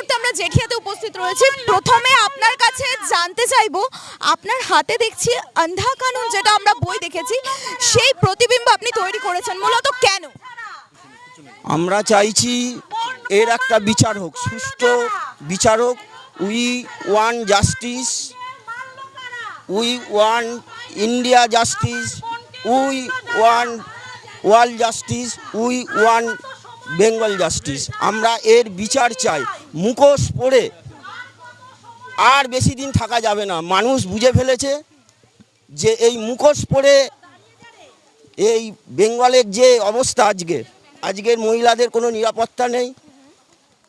মুহূর্তে আমরা জেঠিয়াতে উপস্থিত রয়েছি। প্রথমে আপনার কাছে জানতে চাইব, আপনার হাতে দেখছি অন্ধা কানুন যেটা আমরা বই দেখেছি, সেই প্রতিবিম্ব আপনি তৈরি করেছেন, মূলত কেন? আমরা চাইছি এর একটা বিচার হোক, সুষ্ঠু বিচার হোক। We want justice we want India justice we want world justice we want Bengal justice আমরা এর বিচার চাই। মুখোশ পড়ে আর বেশি দিন থাকা যাবে না। মানুষ বুঝে ফেলেছে যে এই মুখোশ পড়ে এই বেঙ্গলের যে অবস্থা আজকে, আজকের মহিলাদের কোনো নিরাপত্তা নেই,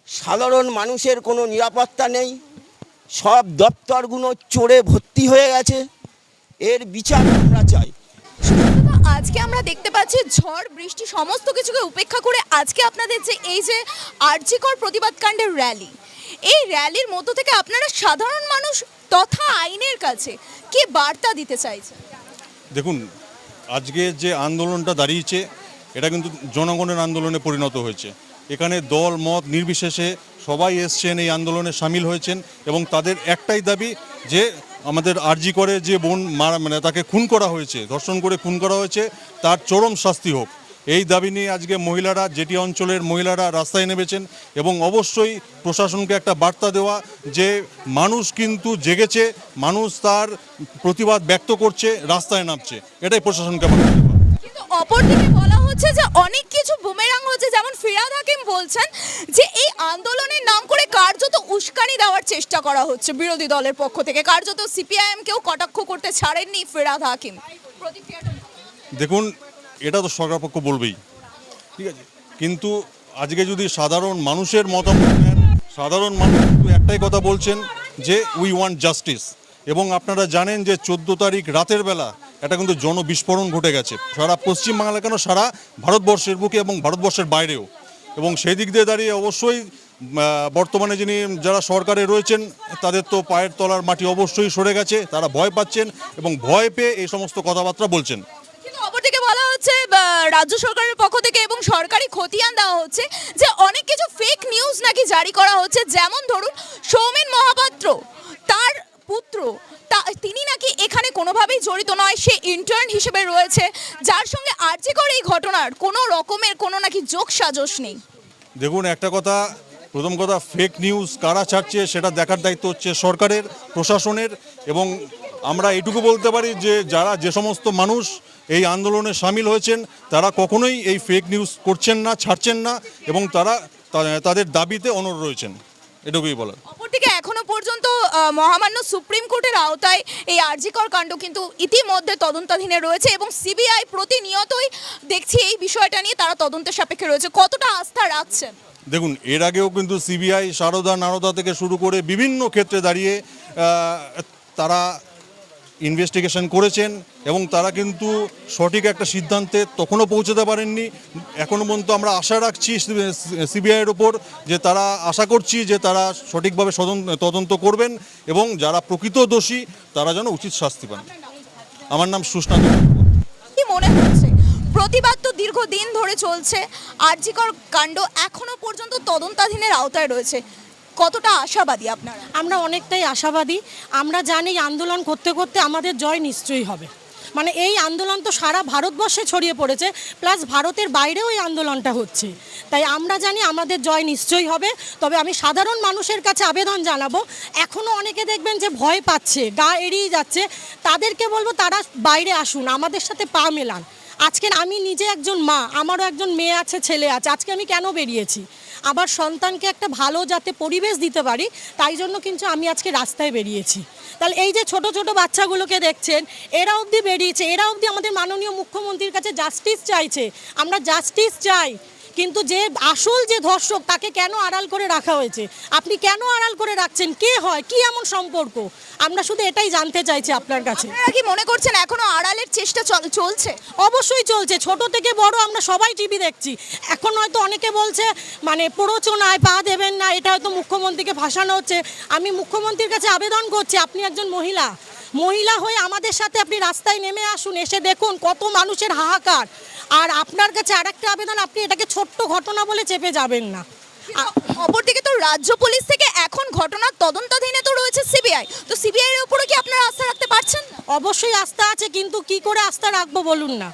সাধারণ মানুষের কোনো নিরাপত্তা নেই, সব দপ্তরগুলো চড়ে ভর্তি হয়ে গেছে। এর বিচার আমরা চাই। আজকে আমরা দেখতে পাচ্ছি ঝড়, বৃষ্টি, সমস্ত কিছুকে উপেক্ষা করে আজকে আপনাদের যে এই যে আর্যিকর প্রতিবাদ কাণ্ডের র্যালি এই র্যালির মধ্য থেকে আপনারা সাধারণ মানুষ তথা আইনের কাছে কি বার্তা দিতে চাইছেন? দেখুন, আজকে যে আন্দোলনটা দাঁড়িয়েছে, এটা কিন্তু জনগণের আন্দোলনে পরিণত হয়েছে। এখানে দল, মত নির্বিশেষে সবাই এসছেন, এই আন্দোলনে সামিল হয়েছেন এবং তাদের একটাই দাবি যে আমাদের আরজি করে যে বোন মারা মানে তাকে খুন করা হয়েছে, ধর্ষণ করে খুন করা হয়েছে, তার চরম শাস্তি হোক। এই দাবি নিয়ে আজকে মহিলারা যেটি অঞ্চলের মহিলারা রাস্তায় নেমেছেন এবং অবশ্যই প্রশাসনকে একটা বার্তা দেওয়া যে মানুষ কিন্তু জেগেছে, মানুষ তার প্রতিবাদ ব্যক্ত করছে, রাস্তায় নামছে। এটাই প্রশাসনকে অপরদিকে বলা হচ্ছে যে অনেক কিছু বুমেরাং হচ্ছে, যেমন ফিরাদ হাকিম বলছেন যে এই কার্যত উস্কানি দেওয়ার চেষ্টা করা হচ্ছে বিরোধী দলের পক্ষ থেকে। কার্যত সিপিআইএম কেও কটাক্ষ করতে ছাড়েননি ফিরাদ হাকিম। দেখুন, এটা তো সরকার পক্ষ বলবেই। ঠিক আছে? কিন্তু আজকে যদি সাধারণ মানুষের মতামত নেন সাধারণ মানুষ একটাই কথা বলছেন যে উই ওয়ান্ট জাস্টিস এবং আপনারা জানেন যে চোদ্দ তারিখ রাতের বেলা এটা কিন্তু জনবিস্ফোরণ ঘটে গেছে। সারা পশ্চিমবাংলা কেন? সারা ভারতবর্ষের বুকে এবং ভারতবর্ষের বাইরেও। এবং সেই দিক দিয়ে দাঁড়িয়ে অবশ্যই বর্তমানে যিনি যারা সরকারে রয়েছেন তাদের তো পায়ের তলার মাটি অবশ্যই সরে গেছে তারা ভয় পাচ্ছেন এবং ভয় পেয়ে এই সমস্ত কথাবার্তা বলছেন। অপরদিকে বলা হচ্ছে রাজ্য সরকারের পক্ষ থেকে এবং সরকারি খতিয়ান দেওয়া হচ্ছে যে অনেক কিছু ফেক নিউজ নাকি জারি করা হচ্ছে। যেমন ধরুন সৌমেন মহাপাত্র তার পুত্র তা তিনি নাকি এখানে কোনোভাবেই জড়িত নয় সে ইন্টার্ন হিসেবে রয়েছে। যার সঙ্গে আর্যিকর এই ঘটনার কোনো রকমের কোনো নাকি যোগ সাজস নেই। দেখুন একটা কথা প্রথম কথা ফেক নিউজ কারা ছাড়ছে সেটা দেখার দায়িত্ব হচ্ছে সরকারের, প্রশাসনের এবং আমরা এটুকু বলতে পারি যে যারা যে সমস্ত মানুষ এই আন্দোলনে সামিল হয়েছেন, তারা কখনোই এই ফেক নিউজ করছেন না, ছাড়ছেন না এবং তারা তাদের দাবিতে অনর রয়েছেন। এটুকুই বলার। পর্যন্ত মহামান্য সুপ্রিম কোর্টের আওতায় এই আরজিকর কাণ্ড কিন্তু ইতিমধ্যে তদন্তাধীনে রয়েছে এবং সিবিআই প্রতিনিয়তই দেখছি এই বিষয়টা নিয়ে, তারা তদন্তের সাপেক্ষে রয়েছে। কতটা আস্থা রাখছেন? দেখুন, এর আগেও কিন্তু সিবিআই সারদা নারদা থেকে শুরু করে বিভিন্ন ক্ষেত্রে দাঁড়িয়ে তারা ইনভেস্টিগেশন করেছেন এবং তারা কিন্তু সঠিক একটা সিদ্ধান্তে তখনও পৌঁছতে পারেননি। এখনও পর্যন্ত আমরা আশা রাখছি সিবিআইয়ের ওপর যে তারা আশা করছি যে তারা সঠিকভাবে তদন্ত করবেন এবং যারা প্রকৃত দোষী তারা যেন উচিত শাস্তি পান। আমার নাম সুষ্ণা মনে প্রতিবাদ তো দীর্ঘদিন ধরে চলছে। আরজিকর কাণ্ড এখনও পর্যন্ত তদন্তাধীনের আওতায় রয়েছে। কতটা আশাবাদী আপনারা? আমরা অনেকটাই আশাবাদী। আমরা জানি আন্দোলন করতে করতে আমাদের জয় নিশ্চয়ই হবে। মানে এই আন্দোলন তো সারা ভারতবর্ষে ছড়িয়ে পড়েছে, প্লাস ভারতের বাইরেও এই আন্দোলনটা হচ্ছে। তাই আমরা জানি আমাদের জয় নিশ্চয়ই হবে, তবে আমি সাধারণ মানুষের কাছে আবেদন জানাব এখনও অনেকে দেখবেন যে ভয় পাচ্ছে, গা এড়িয়ে যাচ্ছে। তাদেরকে বলব তারা বাইরে আসুন, আমাদের সাথে পা মেলান। আজকে আমি নিজে একজন মা, আমারও একজন মেয়ে আছে, ছেলে আছে, আজকে আমি কেন বেরিয়েছি? আবার সন্তানকে একটা ভালো যাতে পরিবেশ দিতে পারি, তাই জন্য কিন্তু আমি আজকে রাস্তায় বেরিয়েছি। তাহলে এই যে ছোট ছোট বাচ্চাগুলোকে দেখছেন, এরা অবধি বেরিয়েছে, এরা অবধি আমাদের মাননীয় মুখ্যমন্ত্রীর কাছে জাস্টিস চাইছে। আমরা জাস্টিস চাই। কিন্তু যে আসল যে ধর্ষক তাকে কেন আড়াল করে রাখা হয়েছে? আপনি কেন আড়াল করে রাখছেন? কে হয়? কি এমন সম্পর্ক? আমরা শুধু এটাই জানতে চাইছি আপনার কাছে। কি মনে করছেন এখনও আড়ালের চেষ্টা চল- চলছে? অবশ্যই চলছে। ছোট থেকে বড় আমরা সবাই টিভি দেখছি। এখন হয়তো অনেকে বলছে মানে প্ররোচনায় পা দেবেন না এটা হয়তো মুখ্যমন্ত্রীকে ভাসানো হচ্ছে। আমি মুখ্যমন্ত্রীর কাছে আবেদন করছি আপনি একজন মহিলা। মহিলা হয়ে আমাদের সাথে আপনি রাস্তায় নেমে আসুন এসে দেখুন কত মানুষের হাহাকার। আর আপনার কাছে আরেকটা আবেদন আপনি এটাকে ছোট্ট ঘটনা বলে চেপে যাবেন না। অপরদিকে তো রাজ্য পুলিশ থেকে এখন ঘটনার তদন্তাধীনে তো রয়েছে সিবিআই। তো সিবিআই এর উপরে কি আপনারা আস্থা রাখতে পারছেন? অবশ্যই আস্থা আছে কিন্তু কি করে আস্থা রাখব বলুন না।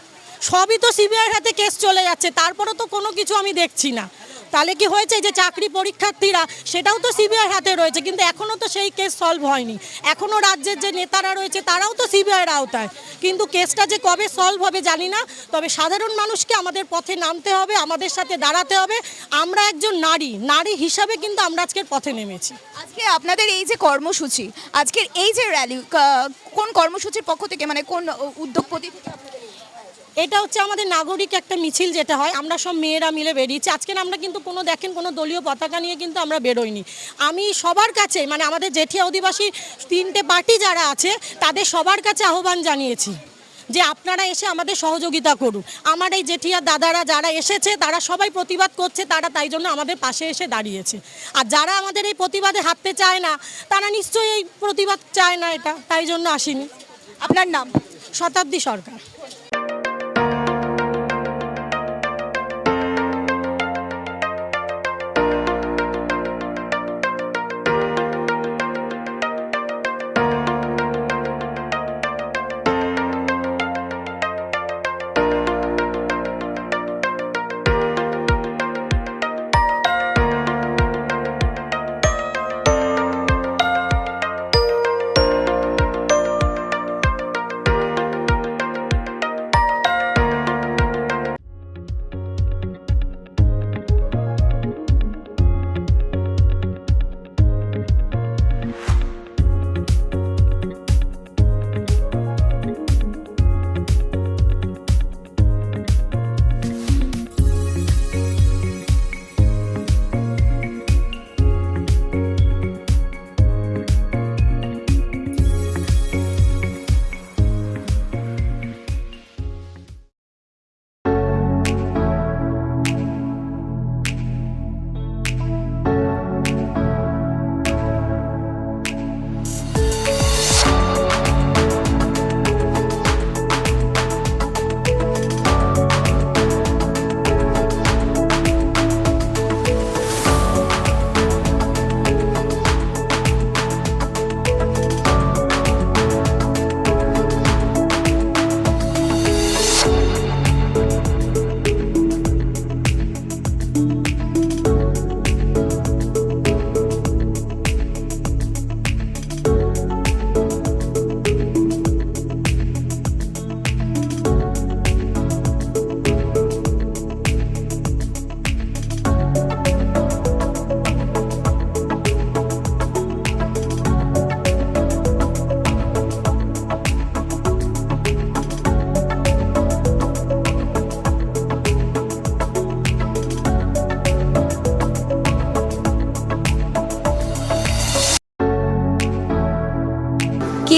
সবই তো সিবিআইয়ের হাতে কেস চলে যাচ্ছে তারপরে তো কোনো কিছু আমি দেখছি না। তাহলে কি হয়েছে যে চাকরি পরীক্ষার্থীরা, সেটাও তো সিবিআইয়ের হাতে রয়েছে, কিন্তু এখনও তো সেই কেস সলভ হয়নি। এখনও রাজ্যের যে নেতারা রয়েছে, তারাও তো সিবিআইয়ের আওতায়। কিন্তু কেসটা যে কবে সলভ হবে জানি না, তবে সাধারণ মানুষকে আমাদের পথে নামতে হবে, আমাদের সাথে দাঁড়াতে হবে। আমরা একজন নারী নারী হিসাবে কিন্তু আমরা আজকের পথে নেমেছি। আজকে আপনাদের এই যে কর্মসূচি, আজকের এই যে র্যালি কোন কর্মসূচির পক্ষ থেকে মানে কোন উদ্যোগপতি থেকে? এটা হচ্ছে আমাদের নাগরিক একটা মিছিল যেটা হয়। আমরা সব মেয়েরা মিলে বেরিয়েছি। আজকে আমরা কিন্তু কোনো দেখেন কোনো দলীয় পতাকা নিয়ে কিন্তু আমরা বেরোইনি। আমি সবার কাছে মানে আমাদের জেঠিয়া অধিবাসী তিনটে পার্টি যারা আছে তাদের সবার কাছে আহ্বান জানিয়েছি যে আপনারা এসে আমাদের সহযোগিতা করুন। আমার এই জেঠিয়া দাদারা যারা এসেছে তারা সবাই প্রতিবাদ করছে তারা তাই জন্য আমাদের পাশে এসে দাঁড়িয়েছে। আর যারা আমাদের এই প্রতিবাদে হাঁটতে চায় না তারা নিশ্চয়ই এই প্রতিবাদ চায় না এটা তাই জন্য আসেনি। আপনার নাম? Shatabdi Sarkar.